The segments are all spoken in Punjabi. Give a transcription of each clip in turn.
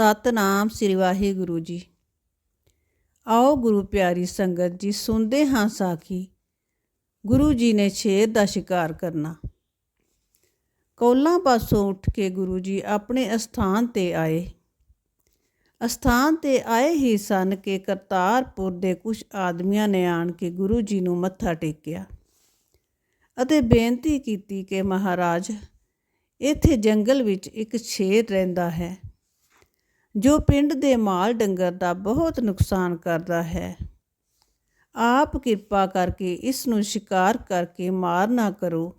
ਸਤਨਾਮ ਸ੍ਰੀ ਵਾਹਿਗੁਰੂ ਜੀ। ਆਓ ਗੁਰੂ ਪਿਆਰੀ ਸੰਗਤ ਜੀ, ਸੁਣਦੇ ਹਾਂ ਸਾਖੀ। ਗੁਰੂ ਜੀ ਨੇ ਸ਼ੇਰ ਦਾ ਸ਼ਿਕਾਰ ਕਰਨਾ। ਕੌਲਾਂ ਪਾਸੋਂ ਉੱਠ ਕੇ ਗੁਰੂ ਜੀ ਆਪਣੇ ਅਸਥਾਨ ਤੇ ਆਏ। ਅਸਥਾਨ ਤੇ ਆਏ ਹੀ ਸਨ ਕਿ ਕਰਤਾਰਪੁਰ ਦੇ ਕੁਝ ਆਦਮੀਆਂ ਨੇ ਆਣ ਕੇ ਗੁਰੂ ਜੀ ਨੂੰ ਮੱਥਾ ਟੇਕਿਆ ਅਤੇ ਬੇਨਤੀ ਕੀਤੀ ਕਿ ਮਹਾਰਾਜ, ਇੱਥੇ ਜੰਗਲ ਵਿੱਚ ਇੱਕ ਸ਼ੇਰ ਰਹਿੰਦਾ ਹੈ। ਜੋ ਪਿੰਡ ਦੇ ਮਾਲ ਡੰਗਰ ਦਾ ਬਹੁਤ ਨੁਕਸਾਨ ਕਰਦਾ ਹੈ। ਆਪ ਕਿਰਪਾ ਕਰਕੇ ਇਸ ਨੂੰ ਸ਼ਿਕਾਰ ਕਰਕੇ ਮਾਰ ਨਾ ਕਰੋ।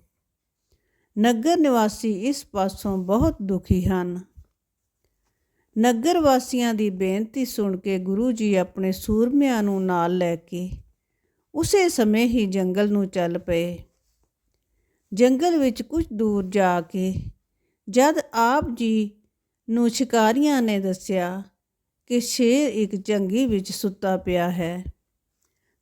ਨਗਰ ਨਿਵਾਸੀ ਇਸ ਪਾਸੋਂ ਬਹੁਤ ਦੁਖੀ ਹਨ। ਨਗਰ ਵਾਸੀਆਂ ਦੀ ਬੇਨਤੀ ਸੁਣ ਕੇ ਗੁਰੂ ਜੀ ਆਪਣੇ ਸੂਰਮਿਆਂ ਨੂੰ ਨਾਲ ਲੈ ਕੇ ਉਸੇ ਸਮੇਂ ਹੀ ਜੰਗਲ ਨੂੰ ਚੱਲ ਪਏ। ਜੰਗਲ ਵਿੱਚ ਕੁਝ ਦੂਰ ਜਾ ਕੇ ਜਦ ਆਪ ਜੀ ਨੂੰ ਸ਼ਿਕਾਰੀਆਂ ਨੇ ਦੱਸਿਆ ਕਿ ਸ਼ੇਰ ਇੱਕ ਜੰਗੀ ਵਿੱਚ ਸੁੱਤਾ ਪਿਆ ਹੈ।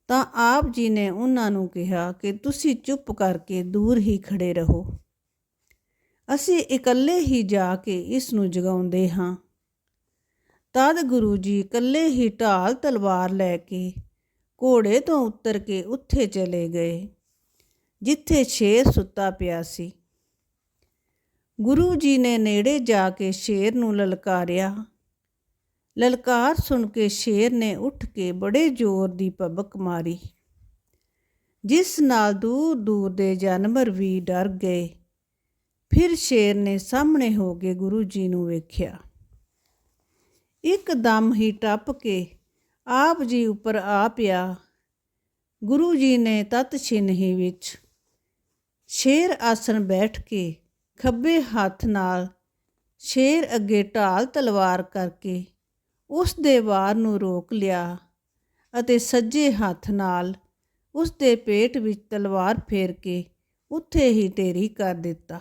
ਤਾਂ ਆਪ ਜੀ ਨੇ ਉਹਨਾਂ ਨੂੰ ਕਿਹਾ ਕਿ ਤੁਸੀਂ ਚੁੱਪ ਕਰਕੇ ਦੂਰ ਹੀ ਖੜੇ ਰਹੋ। ਅਸੀਂ ਇਕੱਲੇ ਹੀ ਜਾ ਕੇ ਇਸ ਨੂੰ ਜਗਾਉਂਦੇ ਹਾਂ। ਤਦ ਗੁਰੂ ਜੀ ਇਕੱਲੇ ਹੀ ਢਾਲ ਤਲਵਾਰ ਲੈ ਕੇ ਘੋੜੇ ਤੋਂ ਉਤਰ ਕੇ ਉੱਥੇ ਚਲੇ ਗਏ, ਜਿੱਥੇ ਸ਼ੇਰ ਸੁੱਤਾ ਪਿਆ ਸੀ। ਗੁਰੂ ਜੀ ਨੇ ਨੇੜੇ ਜਾ ਕੇ ਸ਼ੇਰ ਨੂੰ ਲਲਕਾਰਿਆ। ਲਲਕਾਰ ਸੁਣ ਕੇ ਸ਼ੇਰ ਨੇ ਉੱਠ ਕੇ ਬੜੇ ਜ਼ੋਰ ਦੀ ਪਬਕ ਮਾਰੀ। ਜਿਸ ਨਾਲ ਦੂਰ ਦੂਰ ਦੇ ਜਾਨਵਰ ਵੀ ਡਰ ਗਏ। ਫਿਰ ਸ਼ੇਰ ਨੇ ਸਾਹਮਣੇ ਹੋ ਕੇ ਗੁਰੂ ਜੀ ਨੂੰ ਵੇਖਿਆ। ਇੱਕਦਮ ਹੀ ਟੱਪ ਕੇ ਆਪ ਜੀ ਉੱਪਰ ਆ ਪਿਆ। ਗੁਰੂ ਜੀ ਨੇ ਤਤ ਛਿਨਹੀ ਵਿੱਚ ਸ਼ੇਰ ਆਸਣ ਬੈਠ ਕੇ ਖੱਬੇ ਹੱਥ ਨਾਲ ਸ਼ੇਰ ਅੱਗੇ ਢਾਲ ਤਲਵਾਰ ਕਰਕੇ ਉਸ ਦੇ ਵਾਰ ਨੂੰ ਰੋਕ ਲਿਆ ਅਤੇ ਸੱਜੇ ਹੱਥ ਨਾਲ ਉਸ ਦੇ ਪੇਟ ਵਿੱਚ ਤਲਵਾਰ ਫੇਰ ਕੇ ਉੱਥੇ ਹੀ ਢੇਰੀ ਕਰ ਦਿੱਤਾ।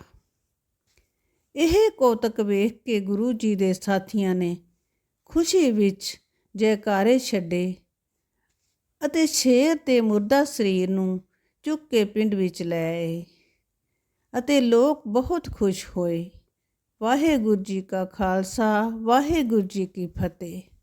ਇਹ ਕੋਤਕ ਵੇਖ ਕੇ ਗੁਰੂ ਜੀ ਦੇ ਸਾਥੀਆਂ ਨੇ ਖੁਸ਼ੀ ਵਿੱਚ ਜੈਕਾਰੇ ਛੱਡੇ ਅਤੇ ਸ਼ੇਰ ਤੇ ਮੁਰਦਾ ਸਰੀਰ ਨੂੰ ਚੁੱਕ ਕੇ ਪਿੰਡ ਵਿੱਚ ਲੈ ਆਏ। ਅਤੇ ਲੋਕ ਬਹੁਤ ਖੁਸ਼ ਹੋਏ। ਵਾਹਿਗੁਰੂ ਜੀ ਕਾ ਖਾਲਸਾ ਵਾਹਿਗੁਰੂ ਜੀ ਕੀ ਫਤਿਹ।